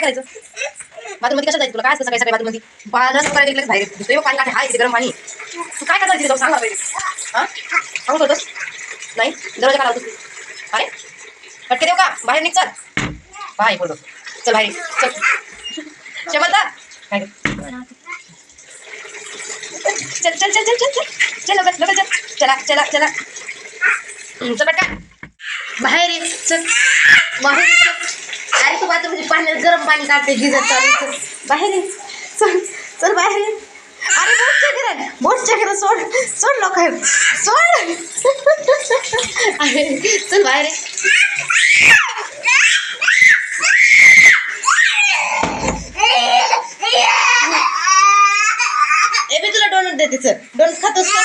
काय करायचं? बाथरूममध्ये कशाला जायचं? तुला काय असतं सकाळी सकाळी बाथरूममध्ये करायला गेलं बाहेर दुसरे पाणी काढे हाय इथे गरम पाणी. तू काय करणार तिथे सांग पहिले. हा? सांगू करतोस नाही? दरवाजा काढा लावतो अरे पटके देऊ का? बाहेर निघ चल. बाय बोलतो चल बाहेर चल. क्षमता काय चल चल चल चल चल चल. चल लवकर लवकर चल. चला चला चला. चल पटका बाहेर ये. चल. बाहेर चल. चल अरे गरम पाणी काढते गिजर चालू बाहेर ये. चल चल बाहेर ये. अरे बोटच्या घरात बोटच्या घरात सोड. सोड लोक सोड. अरे चल बाहेर ये. ए मी तुला डोनट देते चल. डोनट खातोस का?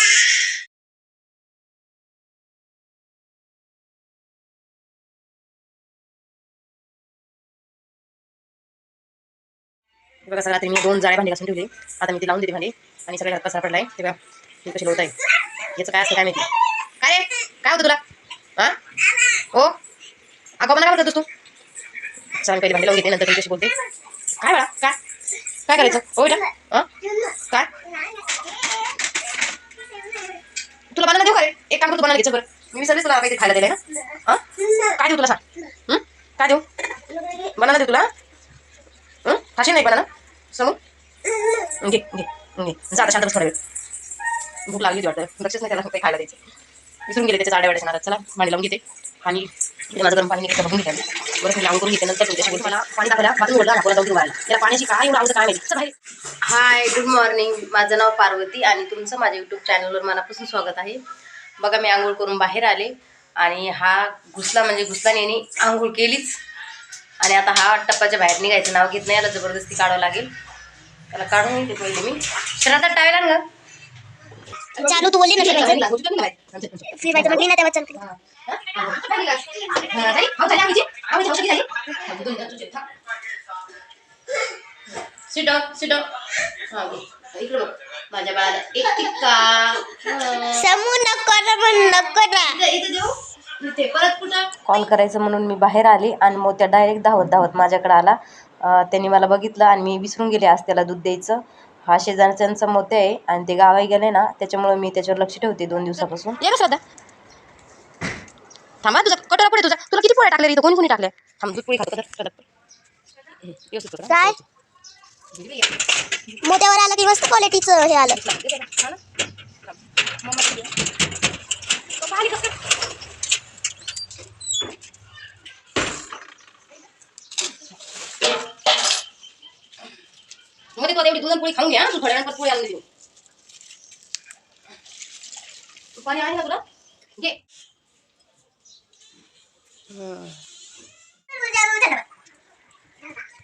हे बघा सगळ्या मी दोन जाळे भांडी घासून ठेवली. आता मी ती लावून देते भांडी. आणि सगळ्या घरात पसरा पडलाय. ते बघा हे कशी लोत आहे याचं काय असतं काय माहिती? काय काय होतं तुला? हा? ओ? अगं मला काय बोलतोस तू? चला मी पहिले भांडी लावून घेते नंतर तुमच्याशी बोलते. काय बघा काय? काय करायचं? हो बेटा हा? काय? तुला बनाना देऊ का रे? एक काम करतो बनाना घ्यायचं बरं. मी विसरलेच तुला काहीतरी खायला दिलंय ना? हा? काय देऊ तुला सांग? काय देऊ? बनाना देऊ तुला हं? खाशील नाही बनाना? घे घे घे. जा आता शांत बस थोडा वेळ. भूक लागली होती वाटतं. लक्षच नाही त्याला काही खायला द्यायचे. विसरून गेले त्याच्या आड्या वाड्याच्या चला पाणी लावून घेते. आणि माझं गरम पाणी बघून घेते बरं मी लावून करून घेते. नंतर तुमच्याशी मला पाणी टाकायला बाथरूम ओढला नागपूरला जाऊन व्हायला त्याला पाण्याची काय एवढं आवडतं काय माहिती? हाय गुड मॉर्निंग माझं नाव पार्वती आणि तुमचं माझ्या यूट्यूब चॅनलवर मनापासून स्वागत आहे. बघा मी आंघोळ करून बाहेर आले आणि हा घुसला म्हणजे घुसला आणि याने आंघोळ केलीच. आणि आता हा टप्पाच्या बाहेर निघायचं. नाव घेत नाही याला जबरदस्ती काढावं लागेल. त्याला काढून घेते पहिले मी. टावेला ना चालू तू बोलली ना फिरायचं म्हटली तेव्हा. इकडं बघ. माझ्या बाळाला. एक टिक्का. समू नको नको इथं देऊ. इथे परत कुठं? कॉल करायचं म्हणून मी बाहेर आले आणि मग त्या डायरेक्ट धावत धावत माझ्याकडे आला. त्यांनी मला बघितलं आणि मी विसरून गेले आज त्याला दूध द्यायचं. हा शेजारच्यांचा मोते आहे आणि ते गावाही गेले ना त्याच्यामुळे मी त्याच्यावर लक्ष ठेवते दोन दिवसापासून. ये का श्रद्धा. थांबा तुझा कटोरा पुढे तुझा. तुला किती पोळ्या टाकल्या रे इथं? कोणी कोणी टाकल्या? थांब दूध पोळी खातो हं, व्यवस्थित कर. काय? मोत्यावर आलं की मस्त क्वालिटीचं हे आलं. हा? मम्मा कसं? काय? तू आता पोळी खाऊन घ्या तू थोड्या वेळात पोळी आणून देऊ पाणी आहे ना तुला घे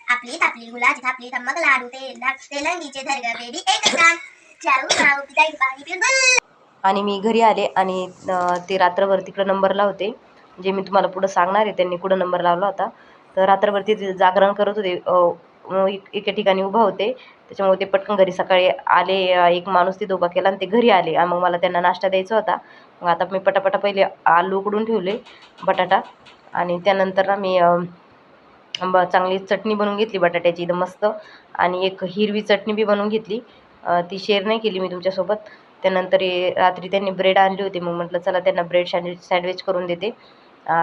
आपली तापली गुलाची थापली तम्मक लाडू ते तेलंगीचे धरग बेबी एक कान चारू नाव पिताई पाणी पिऊन बल आणि मी घरी आले आणि ते रात्रभर तिकडं नंबर लावते जे मी तुम्हाला पुढं सांगणार आहे त्यांनी कुठं नंबर लावला होता. तर रात्रभर ते जागरण करत होते. एक- एके ठिकाणी उभा होते. त्याच्यामुळे ते पटकन घरी सकाळी आले एक माणूस तिथं उभा केला आणि ते घरी आले. मग मला त्यांना नाश्ता द्यायचा होता. मग आता मी पटापटा पहिले आलू उकडून ठेवले बटाटा. आणि त्यानंतर ना मी ब चांगली चटणी बनवून घेतली बटाट्याची एकदम मस्त. आणि एक हिरवी चटणी बी बनवून घेतली. ती शेअर नाही केली मी तुमच्यासोबत. त्यानंतर रात्री त्यांनी ब्रेड आणली होती. मग म्हटलं चला त्यांना ब्रेड सँडविच सँडविच करून देते.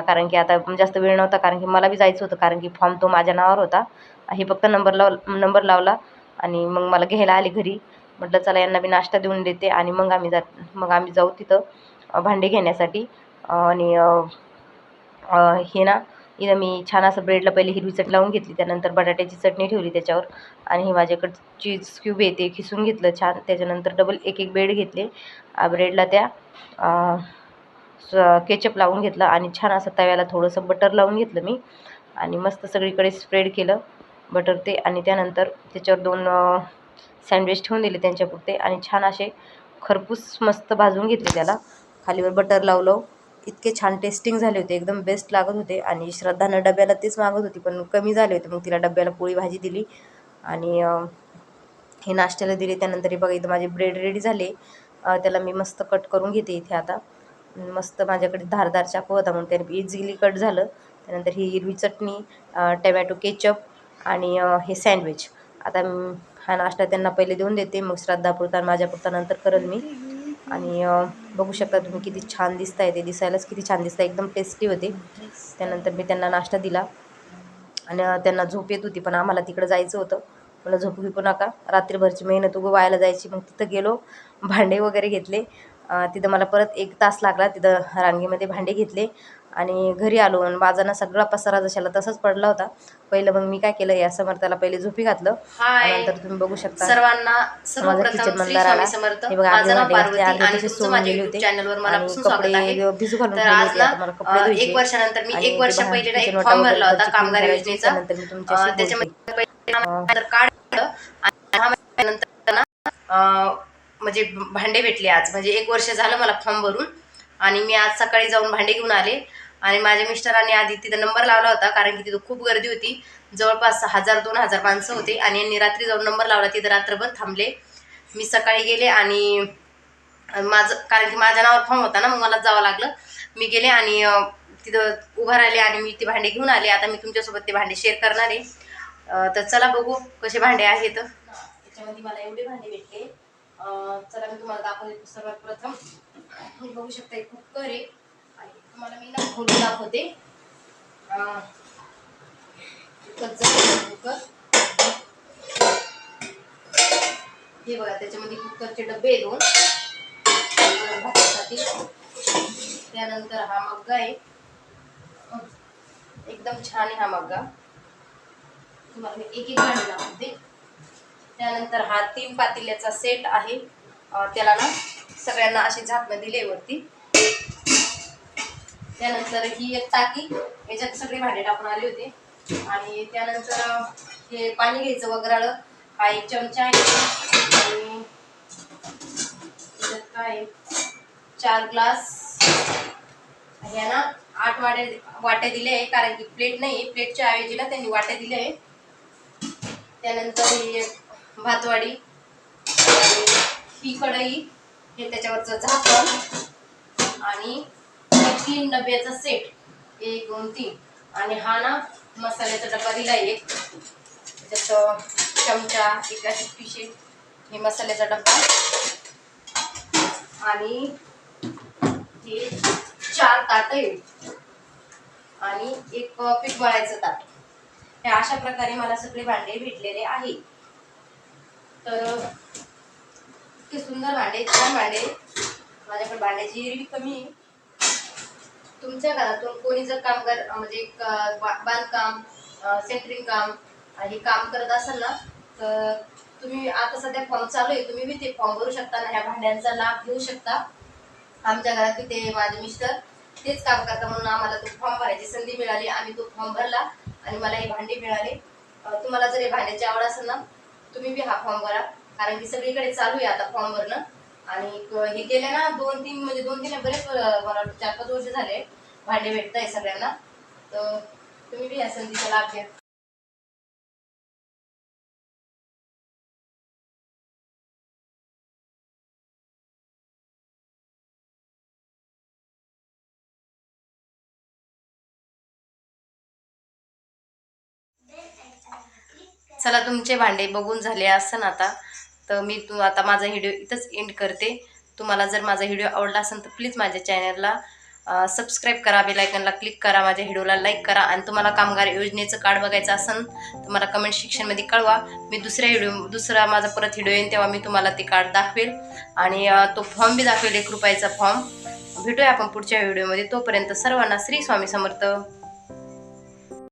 कारण की आता जास्त वेळ नव्हता कारण की मला बी जायचं होतं कारण की फॉर्म तो माझ्या नावावर होता. हे फक्त नंबर लाव नंबर लावला आणि मग मला घ्यायला आले घरी. म्हटलं चला यांना मी नाश्ता देऊन देते आणि मग आम्ही जात मग आम्ही जाऊ तिथं भांडे घेण्यासाठी. आणि हे ना इथं मी छान असं ब्रेडला पहिले हिरवी चट लावून घेतली त्यानंतर बटाट्याची चटणी ठेवली त्याच्यावर आणि हे माझ्याकडं चीज क्यूब आहे ते खिसून घेतलं छान. त्याच्यानंतर डबल एक एक ब्रेड घेतले ब्रेडला त्या केचप लावून घेतलं आणि छान असं तव्याला थोडंसं बटर लावून घेतलं मी. आणि मस्त सगळीकडे स्प्रेड केलं बटर ते आणि त्यानंतर त्याच्यावर दोन सँडविच ठेवून दिले त्यांच्यापुरते आणि छान असे खरपूस मस्त भाजून घेतले त्याला. खालीवर बटर लावलं. इतके छान टेस्टिंग झाले होते. एकदम बेस्ट लागत होते आणि श्रद्धानं डब्याला तेच मागत होती पण कमी झाले होते. मग तिला डब्याला पोळी भाजी दिली आणि हे नाश्त्याला दिले. त्यानंतर हे बघा इथं माझे ब्रेड रेडी झाले. त्याला मी मस्त कट करून घेते इथे आता. मस्त माझ्याकडे धारदार चाकू होता म्हणून त्याने इझिली कट झालं. त्यानंतर ही हिरवी चटणी टमॅटो केचप आणि हे सँडविच आता हा नाश्ता त्यांना पहिले देऊन देते. मग श्राद्धापुरता माझ्यापुरता नंतर करेल मी. आणि बघू शकता तुम्ही किती छान दिसत आहे ते. दिसायलाच किती छान दिसतं एकदम टेस्टी होते. त्यानंतर मी त्यांना नाश्ता दिला. आणि त्यांना झोप येत होती पण आम्हाला तिकडं जायचं होतं. मला झोप घेऊ नका. रात्रीभरची मेहनत उगं वायाला जायची. मग तिथं गेलो. भांडे वगैरे घेतले. तिथं मला परत एक तास लागला तिथं रांगेमध्ये भांडे घेतले आणि घरी आलो आणि माझा सगळा पसारा जशाला तसाच पडला होता. पहिलं मग मी काय केलं या समर्थाला पहिले झोपी घातलं. नंतर तुम्ही बघू शकता. सर्वांना माझा किचन मंदार आला हे बघा सोडून गेले होते. आणि कपडे भिजू घालून तर मला कपडे धुवायचे. एक वर्षानंतर मी एक वर्ष पहिले वाटा कामगार. योजनेचा. मी तुमच्याशी. त्याच्यामध्ये तर काढलं म्हणजे भांडे भेटले आज. म्हणजे एक वर्ष झालं मला फॉर्म भरून. आणि मी आज सकाळी जाऊन भांडे घेऊन आले. आणि माझ्या मिस्टरांनी आधी तिथं नंबर लावला होता कारण की तिथं खूप गर्दी होती. जवळपास हजार दोन हजार माणसं होते आणि यांनी रात्री जाऊन नंबर लावला तिथं रात्रभर थांबले. मी सकाळी गेले आणि माझं कारण की माझ्या नावावर फॉर्म होता ना मग मला जावं लागलं. मी गेले आणि तिथं उभं राहिले आणि मी ते भांडे घेऊन आले. आता मी तुमच्यासोबत ते भांडे शेअर करणार आहे. तर चला बघू कसे भांडे आहेत. त्याच्यामध्ये मला एवढे भांडे भेटले. तुम्हाला दाखवते सर्वात प्रथम. बघू शकता एक कुकर आहे आणि तुम्हाला मी ना खोलून दाखवते. कुकर हे बघा त्याच्यामध्ये कुकरचे डबे दोन. भातासाठी. त्यानंतर हा मग्गा आहे. एकदम छान आहे हा मग्गा. तुम्हाला मी एक एक भांडी दाखवते त्यानंतर हा तीन पातेल्याचा सेट आहे. त्याला ना सगळ्यांना अशी झाकणं दिली वरती. त्यानंतर ही एक टाकी याच्यात सगळे भांडे टाकून आले होते. आणि त्यानंतर हे पाणी घ्यायचं वगैरे हा एक चमचा आहे. आणि काय चार ग्लास. ह्या ना आठ वाट्या वाट्या दिल्या आहे कारण की प्लेट नाही प्लेटच्या ऐवजी ना त्यांनी वाट्या दिल्या आहे. त्यानंतर ही भातवाडी. आणि ही कढई हे त्याच्यावरचं झाकण आणि तीन डब्याचा सेट एक दोन तीन. आणि हा ना मसाल्याचा डबा दिला एक. त्याच्यात चमचा एक अशी पिशे हे मसाल्याचा डब्बा आणि हे चार ताट आहे. आणि एक पीठ मळायचं ताट. हे अशा प्रकारे मला सगळे भांडे भेटलेले आहे. तर इतके सुंदर भांडे छान भांडे. माझ्याकडे भांड्याची हिरवी कमी आहे. तुमच्या घरातून कोणी जर कामगार कर म्हणजे बांधकाम सेंटरिंग काम हे काम करत असाल ना तर तुम्ही आता सध्या फॉर्म चालू आहे. तुम्ही बी ते फॉर्म भरू शकता ना ह्या भांड्यांचा लाभ घेऊ शकता. आमच्या घरात ते माझे मिस्टर तेच काम करता म्हणून आम्हाला तो फॉर्म भरायची संधी मिळाली. आम्ही तो फॉर्म भरला आणि मला हे भांडे मिळाले. तुम्हाला जर हे भांड्याची आवड असेल ना तुम्ही बी हा फॉर्म भरा. कारण की सगळीकडे चालू आहे आता फॉर्म भरणं आणि हे गेले ना दोन तीन म्हणजे दोन तीन बरेच मला वाटतं चार पाच वर्ष झाले भांडे भेटत आहे सगळ्यांना. तर तुम्ही बी या संधीचा लाभ घ्या. चला तुमचे भांडे बघून झाले असं आता. तर मी तू आता माझा व्हिडिओ इथंच एंड करते. तुम्हाला जर माझा व्हिडिओ आवडला असेल तर प्लीज माझ्या चॅनलला सबस्क्राईब करा बेलायकनला क्लिक करा माझ्या व्हिडिओला लाईक करा आणि तुम्हाला कामगार योजनेचं कार्ड बघायचं असेल तर मला कमेंट सेक्शनमध्ये कळवा. मी दुसऱ्या व्हिडिओ दुसरा माझा परत व्हिडिओ येईन तेव्हा मी तुम्हाला ते कार्ड दाखवेल. आणि तो फॉर्म बी दाखवेल एक रुपयाचा फॉर्म भेटूया आपण पुढच्या व्हिडिओमध्ये तोपर्यंत सर्वांना श्री स्वामी समर्थ.